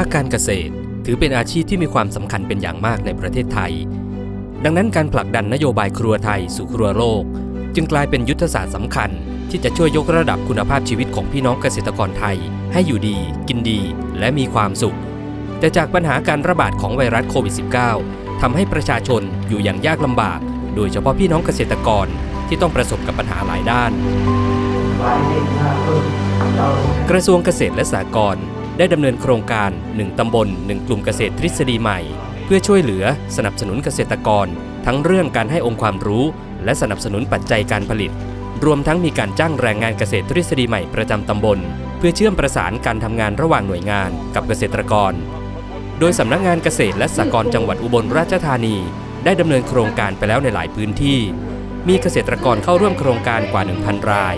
าคการเกษตร ถือเป็นอาชีพที่มีความสำคัญเป็นอย่างมากในประเทศไทย ดังนั้นการผลักดันนโยบายครัวไทยสู่ครัวโลก จึงกลายเป็นยุทธศาสตร์สำคัญ ที่จะช่วยยกระดับคุณภาพชีวิตของพี่น้องเกษตรกรไทย ให้อยู่ดี กินดีและมีความสุข แต่จากปัญหาการระบาดของไวรัสโควิด -19 ทำให้ประชาชนอยู่อย่างยากลำบาก โดยเฉพาะพี่น้องเกษตรกรที่ต้องประสบกับปัญหาหลายด้าน กระทรวงเกษตรและสหกรณ์ ได้ดำเนินโครงการ 1 ตำบล 1 กลุ่มเกษตรทฤษฎีใหม่ เพื่อช่วยเหลือสนับสนุนเกษตรกร ทั้งเรื่องการให้องค์ความรู้ และสนับสนุนปัจจัยการผลิต รวมทั้งมีการจ้างแรงงานเกษตรทฤษฎีใหม่ประจำตำบล เพื่อเชื่อมประสานการทำงานระหว่างหน่วยงานกับเกษตรกร โดยสำนักงานเกษตรและสหกรณ์จังหวัดอุบลราชธานี ได้ดำเนินโครงการไปแล้วในหลายพื้นที่ มีเกษตรกรเข้าร่วมโครงการกว่า 1,000 ราย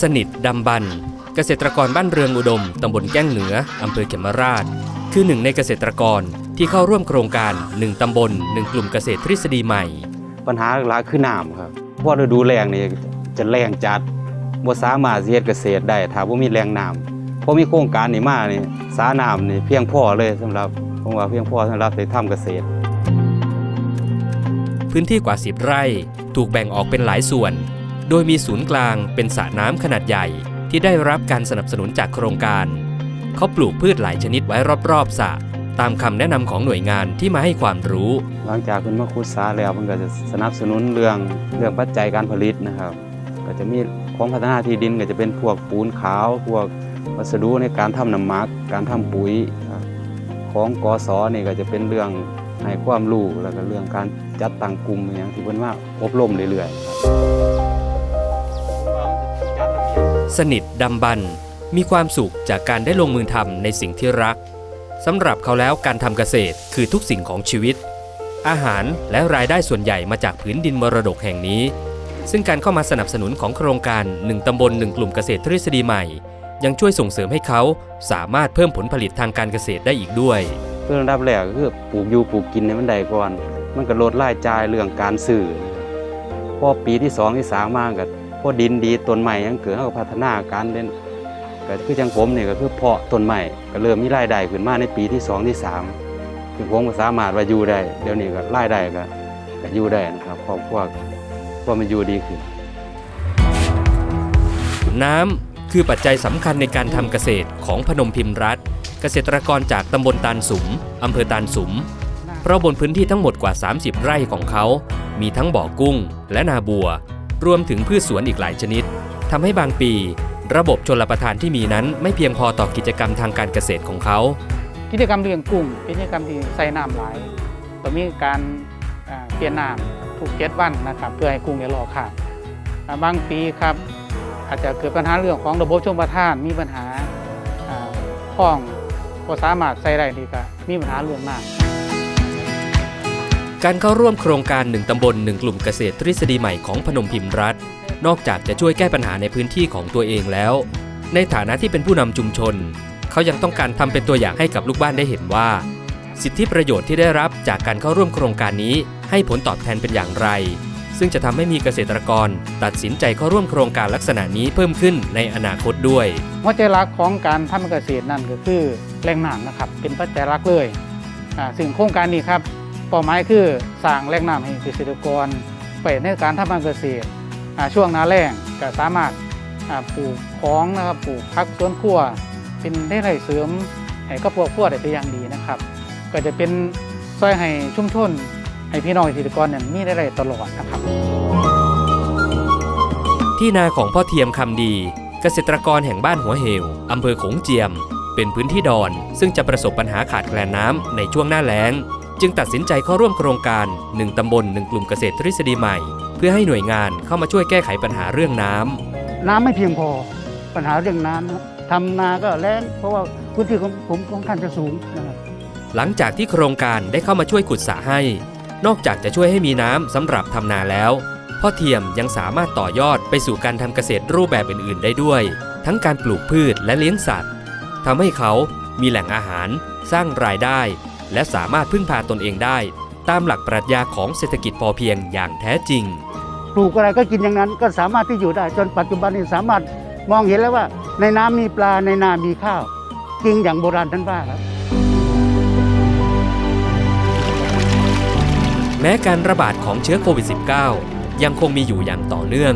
สนิทดำบัน เกษตรกรบ้านเรืองอุดม ตำบลแก้งเหนือ อำเภอเขมราช คือหนึ่งในเกษตรกรที่เข้าร่วมโครงการ 1 ตำบล 1 กลุ่มเกษตรทฤษฎีใหม่ ปัญหาหลักคือน้ำครับเพราะฤดูแล้งนี่จะแล้งจัดบ่สามารถสิเฮ็ดเกษตรได้ถ้าบ่มีแหล่งน้ำพอมีโครงการนี้มานี่สาน้ำนี่เพียงพอเลยสำหรับผมว่าเพียงพอสำหรับไปทำเกษตร พื้นที่กว่า 10 ไร่ถูกแบ่งออกเป็นหลายส่วน โดยมีศูนย์กลางเป็นสระน้ำขนาดใหญ่ที่ได้รับการสนับสนุนจากโครงการ เขาปลูกพืชหลายชนิดไว้รอบๆสระตามคำแนะนำของหน่วยงานที่มาให้ความรู้ หลังจากขึ้นมาขุดสาแล้วมันก็จะสนับสนุนเรื่องเรื่องปัจจัยการผลิตนะครับ ก็จะมีของพัฒนาที่ดินก็จะเป็นพวกปูนขาว พวกวัสดุในการทำน้ำมัก การทำปุ๋ยของกสนี่ก็จะเป็นเรื่องให้ความรู้แล้วก็เรื่องการจัดตั้งกลุ่มอย่างที่เพิ่นว่าอบรมเรื่อยๆครับ สนิทดำบัน มีความสุขจากการได้ลงมือทำในสิ่งที่รักสำหรับเขาแล้วการทำเกษตรคือทุกสิ่งของชีวิต อาหารและรายได้ส่วนใหญ่มาจากผืนดินมรดกแห่งนี้ ซึ่งการเข้ามาสนับสนุนของโครงการ 1 ตำบล 1 กลุ่มเกษตรทฤษฎีใหม่ ยังช่วยส่งเสริมให้เขาสามารถเพิ่มผลผลิตทางการเกษตรได้อีกด้วยเพื่อรับแรกก็คือปลูกอยู่ปลูกกินในมันใดก่อน มันก็ลดรายจ่ายเรื่องการซื้อพอปีที่สองที่สามมาก็ พอดินดีต้นใหม่ยังเกิดเขาก็พัฒนาการเล่นก็คือจังผมเนี่ยก็คือเพาะต้นใหม่ก็เริ่มมีรายได้ขึ้นมาในปีที่สองที่สามคือผมก็สามารถว่าอยู่ได้เดี๋ยวนี้ก็รายได้ก็ก็อยู่ได้นะครับครอบครัวก็มันอยู่ดีขึ้น น้ำคือปัจจัยสำคัญในการทำเกษตรของพนมพิมพ์รัฐ เกษตรกรจากตำบลตาลสุมอำเภอตาลสุม เพราะบนพื้นที่ทั้งหมดกว่า 30 ไร่ของเขา มีทั้งบ่อกุ้งและนาบัว รวมถึงพืชสวนอีกหลายชนิดทำให้บางปี ระบบชลประทานที่มีนั้น ไม่เพียงพอต่อกิจกรรมทางการเกษตรของเขา กิจกรรมเลี้ยงกุ้งกิจกรรมที่ใส่น้ำหลายต้องมีการเปลี่ยนน้ำทุกเจ็ดวันนะครับ เพื่อให้กุ้งอย่ารอขาดบางปีครับอาจจะเกิดปัญหาเรื่องของระบบชลประทานมีปัญหาอ่าคลองก็สามารถใส่ได้ดีก็มีปัญหาเรื่องน้ำก การเข้าร่วมโครงการ 1 ตำบล 1 กลุ่มเกษตรทฤษฎีใหม่ของพนมพิมพ์รัฐ นอกจากจะช่วยแก้ปัญหาในพื้นที่ของตัวเองแล้ว ในฐานะที่เป็นผู้นำชุมชน เขายังต้องการทำเป็นตัวอย่างให้กับลูกบ้านได้เห็นว่า สิทธิประโยชน์ที่ได้รับจากการเข้าร่วมโครงการนี้ ให้ผลตอบแทนเป็นอย่างไร ซึ่งจะทำให้มีเกษตรกร ตัดสินใจเข้าร่วมโครงการลักษณะนี้เพิ่มขึ้นในอนาคตด้วยหัวใจหลักของการทำเกษตรนั่นก็คือแรงน้ำนะครับเป็นปัจจัยหลักเลยอ่าซึ่งโครงการนี้ครับ เป้าหมายคือสร้างแรงน้ำให้เกษตรกรไปในการทำการเกษตรช่วงหน้าแล้งก็สามารถปลูกของนะครับปลูกพักสวนครัว เป็นได้ไรเสริมให้ครอบครัวครัวได้เป็นอย่างดีนะครับ ก็จะเป็นซอยให้ชุมชนให้พี่น้องเกษตรกรเนี่ยมีได้ไรตลอดนะครับ ที่นาของพ่อเทียมคำดี เกษตรกรแห่งบ้านหัวเหวอำเภอโขงเจียม เป็นพื้นที่ดอน ซึ่งจะประสบปัญหาขาดแคลนน้ำในช่วงหน้าแล้ง จึงตัดสินใจเข้าร่วมโครงการ 1 ตำบล 1 กลุ่มเกษตรทฤษฎีใหม่ เพื่อให้หน่วยงานเข้ามาช่วยแก้ไขปัญหาเรื่องน้ำน้ำไม่เพียงพอปัญหาเรื่องน้ำนะครับทำนาก็แล้งเพราะว่าพื้นที่ของผมของท่านจะสูงนะครับ หลังจากที่โครงการได้เข้ามาช่วยขุดสระให้ นอกจากจะช่วยให้มีน้ำสำหรับทำนาแล้ว พ่อเทียมยังสามารถต่อยอดไปสู่การทำเกษตรรูปแบบอื่น ๆ ได้ด้วย ทั้งการปลูกพืชและเลี้ยงสัตว์ทำให้เขามีแหล่งอาหาร สร้างรายได้ และสามารถพึ่งพาตนเองได้ ตามหลักปรัชญาของเศรษฐกิจพอเพียงอย่างแท้จริง ปลูกอะไรก็กินอย่างนั้นก็สามารถที่อยู่ได้ จนปัจจุบันนี้สามารถมองเห็นแล้วว่า ในน้ำมีปลาในนามีข้าวจริงอย่างโบราณท่านว่าครับแม้การระบาดของเชื้อโควิด -19 ยังคงมีอยู่อย่างต่อเนื่อง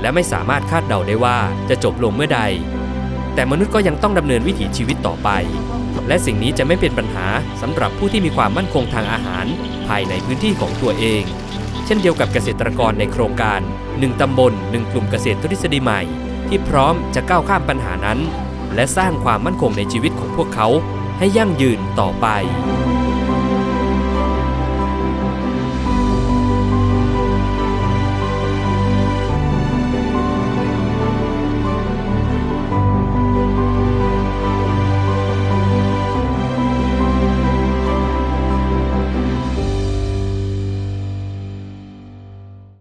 และไม่สามารถคาดเดาได้ว่าจะจบลงเมื่อใด แต่มนุษย์ก็ยังต้องดำเนินวิถีชีวิตต่อไป และสิ่งนี้จะไม่เป็นปัญหาสำหรับผู้ที่มีความมั่นคงทางอาหาร ภายในพื้นที่ของตัวเอง เช่นเดียวกับเกษตรกรในโครงการ 1 ตำบล 1 กลุ่มเกษตรทฤษฎีใหม่ ที่พร้อมจะก้าวข้ามปัญหานั้น และสร้างความมั่นคงในชีวิตของพวกเขาให้ยั่งยืนต่อไป